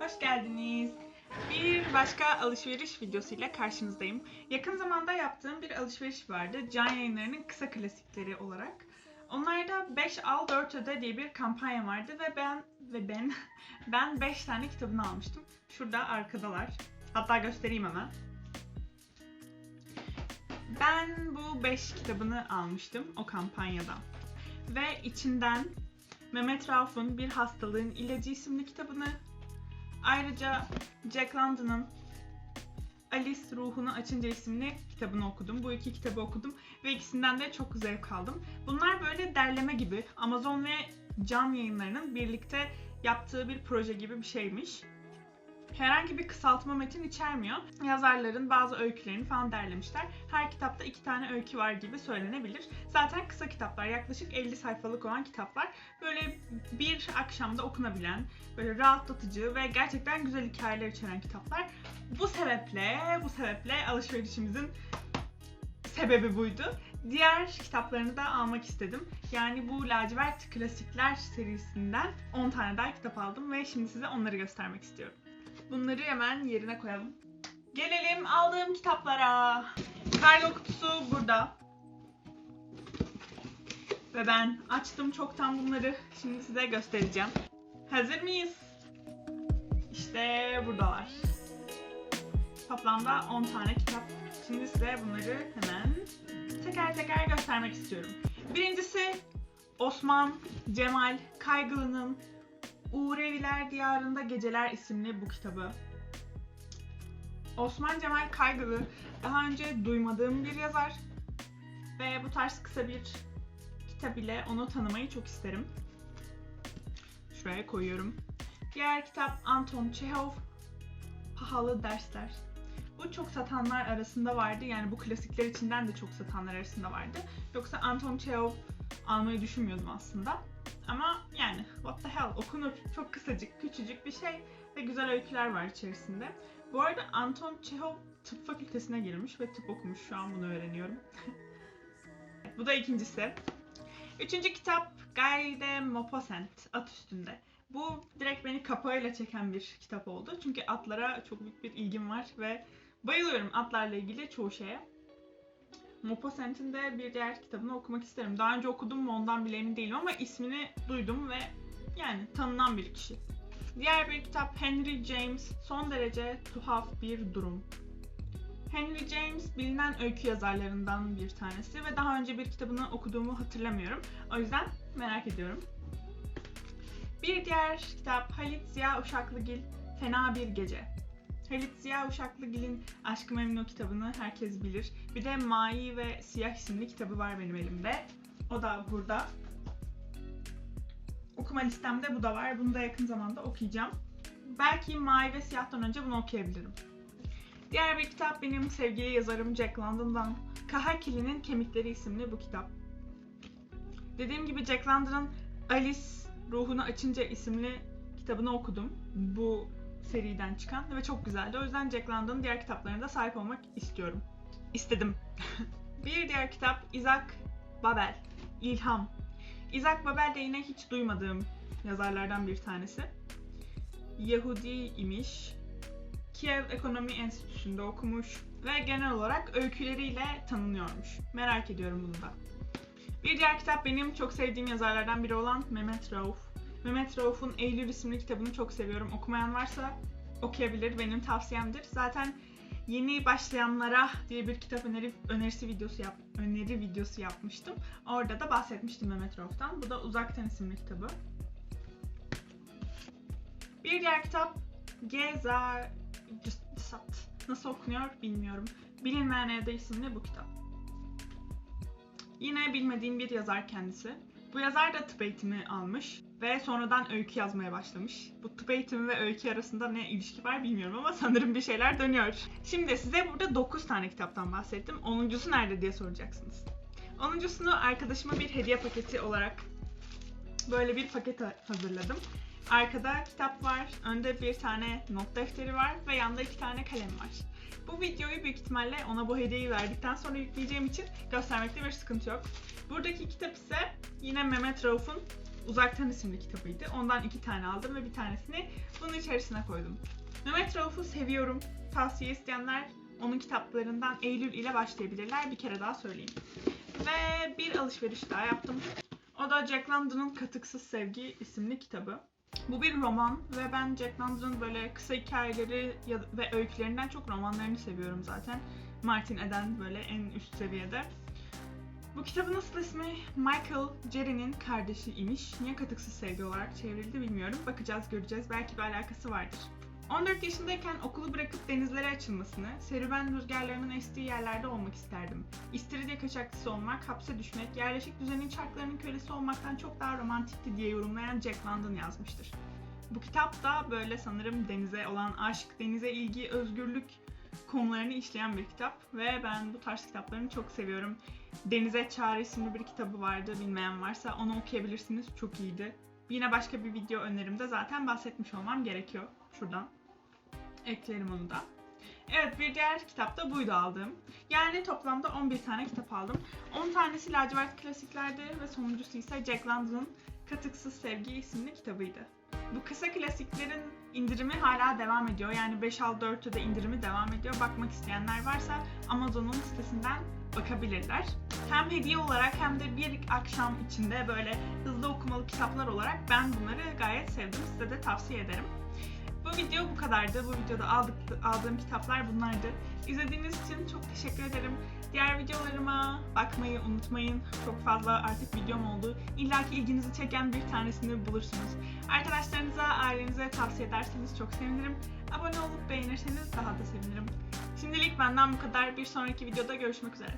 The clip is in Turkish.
Hoş geldiniz. Bir başka alışveriş videosuyla karşınızdayım. Yakın zamanda yaptığım bir alışveriş vardı. Can yayınlarının kısa klasikleri olarak. Onlarda 5 al 4 öde diye bir kampanya vardı ve ben ve ben ben 5 tane kitabını almıştım. Şurada arkadalar. Hatta göstereyim hemen. Ben bu 5 kitabını almıştım o kampanyadan. Ve içinden Mehmet Rauf'un Bir Hastalığın İlacı isimli kitabını, ayrıca Jack London'ın Alice Ruhunu Açınca isimli kitabını okudum. Bu iki kitabı okudum ve ikisinden de çok zevk aldım. Bunlar böyle derleme gibi Amazon ve Can yayınlarının birlikte yaptığı bir proje gibi bir şeymiş. Herhangi bir kısaltma metin içermiyor. Yazarların bazı öykülerini falan derlemişler. Her kitapta iki tane öykü var gibi söylenebilir. Zaten kısa kitaplar, yaklaşık 50 sayfalık olan kitaplar. Böyle bir akşamda okunabilen, böyle rahatlatıcı ve gerçekten güzel hikayeler içeren kitaplar. Bu sebeple, bu sebeple alışverişimizin sebebi buydu. Diğer kitaplarını da almak istedim. Yani bu lacivert klasikler serisinden 10 tane daha kitap aldım ve şimdi size onları göstermek istiyorum. Bunları hemen yerine koyalım. Gelelim aldığım kitaplara. Kargo kutusu burada. Ve ben açtım çoktan bunları. Şimdi size göstereceğim. Hazır mıyız? İşte buradalar. Toplamda 10 tane kitap. Şimdi size bunları hemen teker teker göstermek istiyorum. Birincisi Osman Cemal Kaygılı'nın Uğreviler Diyarında Geceler isimli bu kitabı. Osman Cemal Kaygılı daha önce duymadığım bir yazar ve bu tarz kısa bir kitap ile onu tanımayı çok isterim. Şuraya koyuyorum. Diğer kitap Anton Çehov Pahalı Dersler. Bu çok satanlar arasında vardı. Yani bu klasikler içinden de çok satanlar arasında vardı. Yoksa Anton Çehov almayı düşünmüyordum aslında. Ama yani what the okunur. Çok kısacık, küçücük bir şey ve güzel öyküler var içerisinde. Bu arada Anton Çehov tıp fakültesine girmiş ve tıp okumuş. Şu an bunu öğreniyorum. Bu da ikincisi. Üçüncü kitap Guy de Maupassant, At Üstünde. Bu direkt beni kapağıyla çeken bir kitap oldu. Çünkü atlara çok büyük bir ilgim var ve bayılıyorum atlarla ilgili çoğu şeye. Maupassant'in de bir diğer kitabını okumak isterim. Daha önce okudum mu ondan bile emin değilim ama ismini duydum ve yani tanınan bir kişi. Diğer bir kitap Henry James Son derece tuhaf bir durum. Henry James bilinen öykü yazarlarından bir tanesi ve daha önce bir kitabını okuduğumu hatırlamıyorum. O yüzden merak ediyorum. Bir diğer kitap Halit Ziya Uşaklıgil Fena Bir Gece. Halit Ziya Uşaklıgil'in Aşk-ı Memnu kitabını herkes bilir. Bir de Mai ve Siyah isimli kitabı var benim elimde. O da burada. Okuma listemde bu da var. Bunu da yakın zamanda okuyacağım. Belki Mai ve Siyah'tan önce bunu okuyabilirim. Diğer bir kitap benim sevgili yazarım Jack London'dan. Kahakili'nin Kemikleri isimli bu kitap. Dediğim gibi Jack London'ın Alice Ruhunu Açınca isimli kitabını okudum. Bu seriden çıkan ve çok güzeldi. O yüzden Jack London'ın diğer kitaplarına da sahip olmak istiyorum. İstedim. bir diğer kitap Isaac Babel. İlham. Isaac Babel de yine hiç duymadığım yazarlardan bir tanesi. Yahudi imiş. Kiev Ekonomi Enstitüsü'nde okumuş ve genel olarak öyküleriyle tanınıyormuş. Merak ediyorum bunu da. Bir diğer kitap benim çok sevdiğim yazarlardan biri olan Mehmet Rauf. Mehmet Rauf'un Eylül isimli kitabını çok seviyorum. Okumayan varsa okuyabilir. Benim tavsiyemdir. Zaten yeni başlayanlara diye bir kitap öneri önerisi videosu yap öneri videosu yapmıştım. Orada da bahsetmiştim Mehmet Rauf'tan. Bu da Uzaktan isimli kitabı. Bir diğer kitap Geza. Nasıl okunuyor bilmiyorum. Bilinmeyen Evde isimli bu kitap. Yine bilmediğim bir yazar kendisi. Bu yazar da tıp eğitimi almış ve sonradan öykü yazmaya başlamış. Bu tıp eğitimi ve öykü arasında ne ilişki var bilmiyorum ama sanırım bir şeyler dönüyor. Şimdi size burada 9 tane kitaptan bahsettim. 10.sü nerede diye soracaksınız. 10.sunu arkadaşıma bir hediye paketi olarak böyle bir paket hazırladım. Arkada kitap var, önde bir tane not defteri var ve yanda iki tane kalem var. Bu videoyu büyük ihtimalle ona bu hediyeyi verdikten sonra yükleyeceğim için göstermekte bir sıkıntı yok. Buradaki kitap ise yine Mehmet Rauf'un Uzaktan isimli kitabıydı. Ondan iki tane aldım ve bir tanesini bunun içerisine koydum. Mehmet Rauf'u seviyorum. Tavsiye isteyenler onun kitaplarından Eylül ile başlayabilirler. Bir kere daha söyleyeyim. Ve bir alışveriş daha yaptım. O da Jack London'ın Katıksız Sevgi isimli kitabı. Bu bir roman ve ben Jack London'ın böyle kısa hikayeleri ve öykülerinden çok romanlarını seviyorum zaten. Martin Eden böyle en üst seviyede. Bu kitabın asıl ismi Michael Jerry'nin kardeşi imiş. Niye katıksız sevgi olarak çevrildi bilmiyorum. Bakacağız göreceğiz. Belki bir alakası vardır. 14 yaşındayken okulu bırakıp denizlere açılmasını, serüven rüzgarlarının estiği yerlerde olmak isterdim. İstiridye kaçakçısı olmak, hapse düşmek, yerleşik düzenin çarklarının kölesi olmaktan çok daha romantikti diye yorumlayan Jack London yazmıştır. Bu kitap da böyle sanırım denize olan aşk, denize ilgi, özgürlük konularını işleyen bir kitap ve ben bu tarz kitaplarını çok seviyorum. Denize Çağrı isimli bir kitabı vardı. Bilmeyen varsa onu okuyabilirsiniz. Çok iyiydi. Yine başka bir video önerimde zaten bahsetmiş olmam gerekiyor. Şuradan eklerim onu da. Evet bir diğer kitap da buydu aldığım. Yani toplamda 11 tane kitap aldım. 10 tanesi lacivert klasiklerdi ve sonuncusu ise Jack London'ın Katıksız Sevgi isimli kitabıydı. Bu kısa klasiklerin indirimi hala devam ediyor. Yani 5 al 4'ü de indirimi devam ediyor. Bakmak isteyenler varsa Amazon'un sitesinden bakabilirler. Hem hediye olarak hem de bir akşam içinde böyle hızlı okumalı kitaplar olarak ben bunları gayet sevdim. Size de tavsiye ederim. Bu video bu kadardı. Bu videoda aldık, aldığım kitaplar bunlardı. İzlediğiniz için çok teşekkür ederim. Diğer videolarıma bakmayı unutmayın. Çok fazla artık videom oldu. İlla ki ilginizi çeken bir tanesini bulursunuz. Arkadaşlarınıza, ailenize tavsiye ederseniz çok sevinirim. Abone olup beğenirseniz daha da sevinirim. Şimdilik benden bu kadar. Bir sonraki videoda görüşmek üzere.